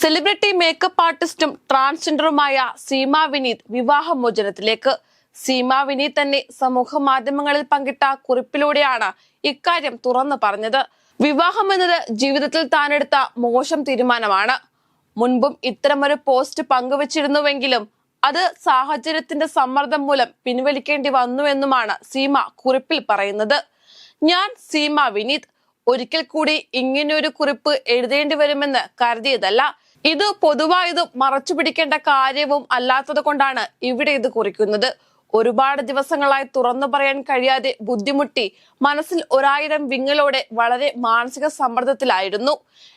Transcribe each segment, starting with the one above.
Celebrity makeup ആർട്ടിസ്റ്റും ട്രാൻസ്ജെൻഡറുമായ സീമ വിനീത് വിവാഹമോചനത്തിലേക്ക്. സീമ വിനീത് തന്നെ സമൂഹ മാധ്യമങ്ങളിൽ പങ്കിട്ട കുറിപ്പിലൂടെയാണ് ഇക്കാര്യം തുറന്നു പറഞ്ഞത്. വിവാഹം എന്നത് ജീവിതത്തിൽ താനെടുത്ത മോശം തീരുമാനമാണ്. മുൻപും ഇത്തരമൊരു പോസ്റ്റ് പങ്കുവച്ചിരുന്നുവെങ്കിലും അത് സാഹചര്യത്തിന്റെ സമ്മർദ്ദം മൂലം പിൻവലിക്കേണ്ടി വന്നുവെന്നുമാണ് സീമ കുറിപ്പിൽ പറയുന്നത്. ഞാൻ സീമ വിനീത്. ഒരിക്കൽ കൂടി ഇങ്ങനെയൊരു കുറിപ്പ് എഴുതേണ്ടി വരുമെന്ന് കരുതിയതല്ല. ഇത് പൊതുവായതും മറച്ചു പിടിക്കേണ്ട കാര്യവും അല്ലാത്തത് കൊണ്ടാണ് ഇവിടെ ഇത് കുറിക്കുന്നത്. ഒരുപാട് ദിവസങ്ങളായി തുറന്നു പറയാൻ കഴിയാതെ ബുദ്ധിമുട്ടി മനസ്സിൽ ഒരായിരം വിങ്ങലോടെ വളരെ മാനസിക സമ്മർദ്ദത്തിലായിരുന്നു.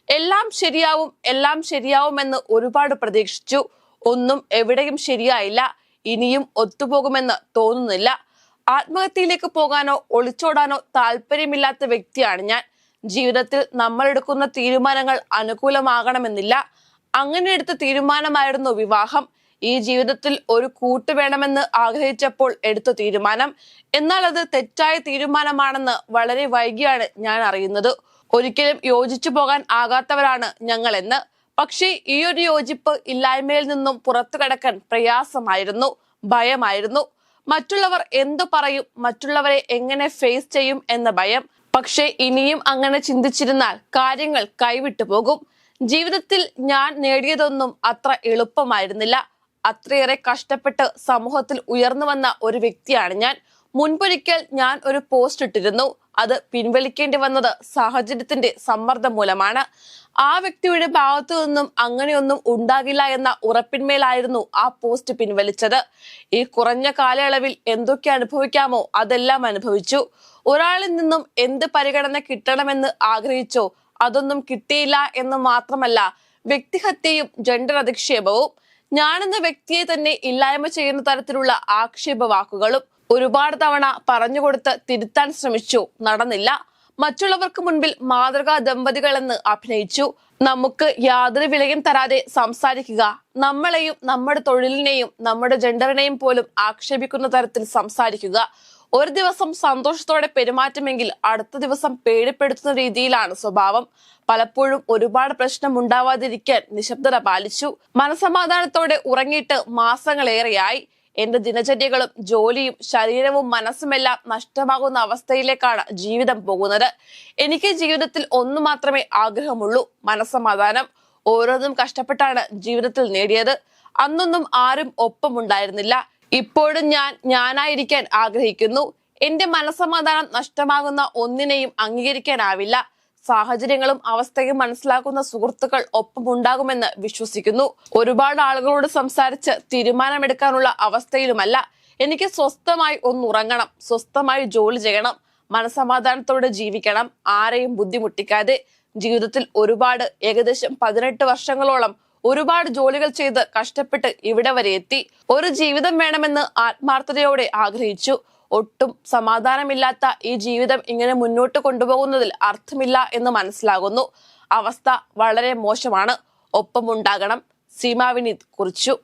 എല്ലാം ശരിയാവും എല്ലാം ശരിയാവുമെന്ന് ഒരുപാട് പ്രതീക്ഷിച്ചു. ഒന്നും എവിടെയും ശരിയായില്ല. ഇനിയും ഒത്തുപോകുമെന്ന് തോന്നുന്നില്ല. ആത്മഹത്യയിലേക്ക് പോകാനോ ഒളിച്ചോടാനോ താല്പര്യമില്ലാത്ത വ്യക്തിയാണ് ഞാൻ. ജീവിതത്തിൽ നമ്മൾ എടുക്കുന്ന തീരുമാനങ്ങൾ അനുകൂലമാകണമെന്നില്ല. അങ്ങനെ എടുത്ത തീരുമാനമായിരുന്നു വിവാഹം. ഈ ജീവിതത്തിൽ ഒരു കൂട്ട് വേണമെന്ന് ആഗ്രഹിച്ചപ്പോൾ എടുത്ത തീരുമാനം. എന്നാൽ അത് തെറ്റായ തീരുമാനമാണെന്ന് വളരെ വൈകിയാണ് ഞാൻ അറിയുന്നത്. ഒരിക്കലും യോജിച്ചു പോകാൻ ആകാത്തവരാണ് ഞങ്ങളെന്ന്. പക്ഷേ ഈ ഒരു യോജിപ്പ് ഇല്ലായ്മയിൽ നിന്നും പുറത്തു കടക്കാൻ പ്രയാസമായിരുന്നു ഭയമായിരുന്നു. മറ്റുള്ളവർ എന്തു പറയും മറ്റുള്ളവരെ എങ്ങനെ ഫേസ് ചെയ്യും എന്ന ഭയം. പക്ഷേ ഇനിയും അങ്ങനെ ചിന്തിച്ചിരുന്നാൽ കാര്യങ്ങൾ കൈവിട്ടു പോകും. ജീവിതത്തിൽ ഞാൻ നേടിയതൊന്നും അത്ര എളുപ്പമായിരുന്നില്ല. അത്രയേറെ കഷ്ടപ്പെട്ട് സമൂഹത്തിൽ ഉയർന്നു വന്ന ഒരു വ്യക്തിയാണ് ഞാൻ. മുൻപൊരിക്കൽ ഞാൻ ഒരു പോസ്റ്റ് ഇട്ടിരുന്നു. അത് പിൻവലിക്കേണ്ടി വന്നത് സാഹചര്യത്തിന്റെ സമ്മർദ്ദം മൂലമാണ്. ആ വ്യക്തിയുടെ ഭാഗത്തു നിന്നും അങ്ങനെയൊന്നും ഉണ്ടാകില്ല എന്ന ഉറപ്പിന്മേലായിരുന്നു ആ പോസ്റ്റ് പിൻവലിച്ചത്. ഈ കുറഞ്ഞ കാലയളവിൽ എന്തൊക്കെ അനുഭവിക്കാമോ അതെല്ലാം അനുഭവിച്ചു. ഒരാളിൽ നിന്നും എന്ത് പരിഗണന കിട്ടണമെന്ന് ആഗ്രഹിച്ചോ അതൊന്നും കിട്ടിയില്ല എന്ന് മാത്രമല്ല വ്യക്തിഹത്യയും ജെൻഡർ അധിക്ഷേപവും ഞാനെന്ന വ്യക്തിയെ തന്നെ ഇല്ലായ്മ ചെയ്യുന്ന തരത്തിലുള്ള ആക്ഷേപ വാക്കുകളും ഒരുപാട് തവണ പറഞ്ഞുകൊടുത്ത് തിരുത്താൻ ശ്രമിച്ചു നടന്നില്ല. മറ്റുള്ളവർക്ക് മുൻപിൽ മാതൃകാ ദമ്പതികളെന്ന് അഭിനയിച്ചു. നമുക്ക് യാതൊരു വിലയും തരാതെ സംസാരിക്കുക. നമ്മളെയും നമ്മുടെ തൊഴിലിനെയും നമ്മുടെ ജെൻഡറിനെയും പോലും ആക്ഷേപിക്കുന്ന തരത്തിൽ സംസാരിക്കുക. ഒരു ദിവസം സന്തോഷത്തോടെ പെരുമാറ്റമെങ്കിൽ അടുത്ത ദിവസം പേടിപ്പെടുത്തുന്ന രീതിയിലാണ് സ്വഭാവം. പലപ്പോഴും ഒരുപാട് പ്രശ്നം ഉണ്ടാവാതിരിക്കാൻ നിശബ്ദത പാലിച്ചു. മനസമാധാനത്തോടെ ഉറങ്ങിയിട്ട് മാസങ്ങളേറെയായി. എന്റെ ദിനചര്യകളും ജോലിയും ശരീരവും മനസ്സുമെല്ലാം നഷ്ടമാകുന്ന അവസ്ഥയിലേക്കാണ് ജീവിതം പോകുന്നത്. എനിക്ക് ജീവിതത്തിൽ ഒന്നു മാത്രമേ ആഗ്രഹമുള്ളൂ മനസ്സമാധാനം ഓരോന്നും കഷ്ടപ്പെട്ടാണ് ജീവിതത്തിൽ നേടിയത്. അന്നൊന്നും ആരും ഒപ്പമുണ്ടായിരുന്നില്ല. ഇപ്പോഴും ഞാൻ ഞാനായിരിക്കാൻ ആഗ്രഹിക്കുന്നു. എന്റെ മനസ്സമാധാനം നഷ്ടമാകുന്ന ഒന്നിനെയും അംഗീകരിക്കാനാവില്ല. സാഹചര്യങ്ങളും അവസ്ഥയും മനസ്സിലാക്കുന്ന സുഹൃത്തുക്കൾ ഒപ്പമുണ്ടാകുമെന്ന് വിശ്വസിക്കുന്നു. ഒരുപാട് ആളുകളോട് സംസാരിച്ച് തീരുമാനമെടുക്കാനുള്ള അവസ്ഥയിലുമല്ല. എനിക്ക് സ്വസ്ഥമായി ഒന്നുറങ്ങണം സ്വസ്ഥമായി ജോലി ചെയ്യണം മനസമാധാനത്തോടെ ജീവിക്കണം ആരെയും ബുദ്ധിമുട്ടിക്കാതെ. ജീവിതത്തിൽ ഒരുപാട് ഏകദേശം പതിനെട്ട് വർഷങ്ങളോളം ഒരുപാട് ജോലികൾ ചെയ്ത് കഷ്ടപ്പെട്ട് ഇവിടെ വരെ എത്തി. ഒരു ജീവിതം വേണമെന്ന് ആത്മാർത്ഥതയോടെ ആഗ്രഹിച്ചു. ഒട്ടും സമാധാനമില്ലാത്ത ഈ ജീവിതം ഇങ്ങനെ മുന്നോട്ട് കൊണ്ടുപോകുന്നതിൽ അർത്ഥമില്ല എന്ന് മനസ്സിലാകുന്നു. അവസ്ഥ വളരെ മോശമാണ്. ഒപ്പമുണ്ടാകണം. സീമാ വിനീത് കുറിച്ചു.